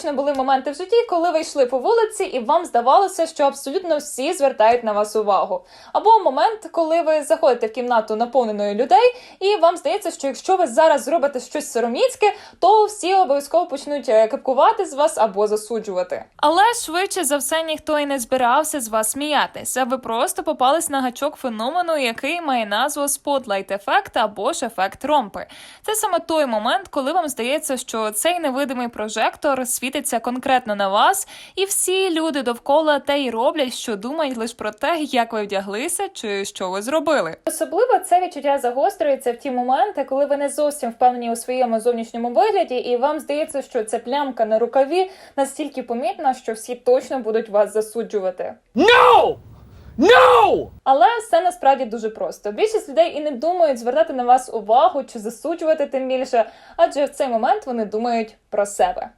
точно були моменти в житті, коли ви йшли по вулиці, і вам здавалося, що абсолютно всі звертають на вас увагу. Або момент, коли ви заходите в кімнату наповненою людей, і вам здається, що якщо ви зараз зробите щось сороміцьке, то всі обов'язково почнуть е, кепкувати з вас або засуджувати. Але швидше за все ніхто і не збирався з вас сміятися. Ви просто попались на гачок феномену, який має назву Spotlight ефект або ж ефект ромпи. Це саме той момент, коли вам здається, що цей невидимий прожектор світиться конкретно на вас, і всі люди довкола те й роблять, що думають лише про те, як ви вдяглися чи що ви зробили. Особливо це відчуття загострюється в ті моменти, коли ви не зовсім впевнені у своєму зовнішньому вигляді, і вам здається, що ця плямка на рукаві настільки помітна, що всі точно будуть вас засуджувати. No! No! Але все насправді дуже просто. Більшість людей і не думають звертати на вас увагу чи засуджувати тим більше, адже в цей момент вони думають про себе.